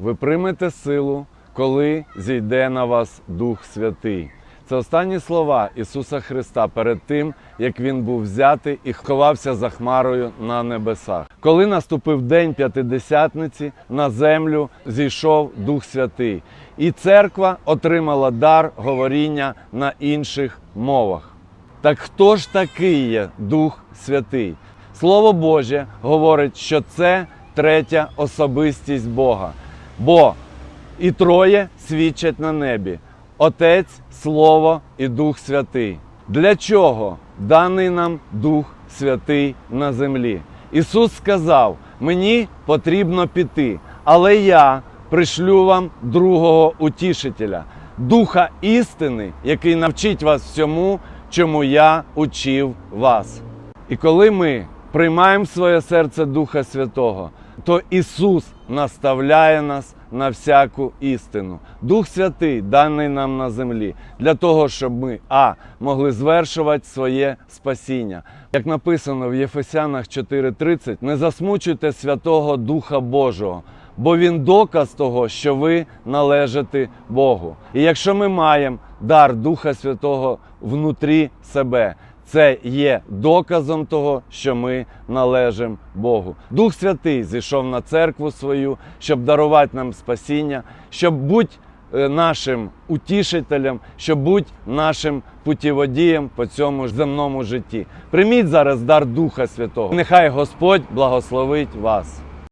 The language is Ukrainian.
ви приймете силу, коли зійде на вас Дух Святий. Це останні слова Ісуса Христа перед тим, як Він був взятий і ховався за хмарою на небесах. Коли наступив день п'ятидесятниці, на землю зійшов Дух Святий, і церква отримала дар говоріння на інших мовах. Так хто ж такий є Дух Святий? Слово Боже говорить, що це третя особистість Бога. Бо і троє свідчать на небі: Отець, Слово і Дух Святий. Для чого даний нам Дух Святий на землі? Ісус сказав: Мені потрібно піти, але я пришлю вам другого утішителя, Духа істини, який навчить вас всьому, чому я учив вас. І коли ми приймаємо своє серце Духа Святого, то Ісус наставляє нас на всяку істину. Дух Святий даний нам на землі для того, щоб ми а могли звершувати своє спасіння. Як написано в Єфесянах 4:30, не засмучуйте Святого Духа Божого. Бо він доказ того, що ви належите Богу. І якщо ми маємо дар Духа Святого внутрі себе, це є доказом того, що ми належимо Богу. Дух Святий зійшов на церкву свою, щоб дарувати нам спасіння, щоб бути е, нашим утішителем, щоб бути нашим путіводієм по цьому земному житті. Прийміть зараз дар Духа Святого. Нехай Господь благословить вас.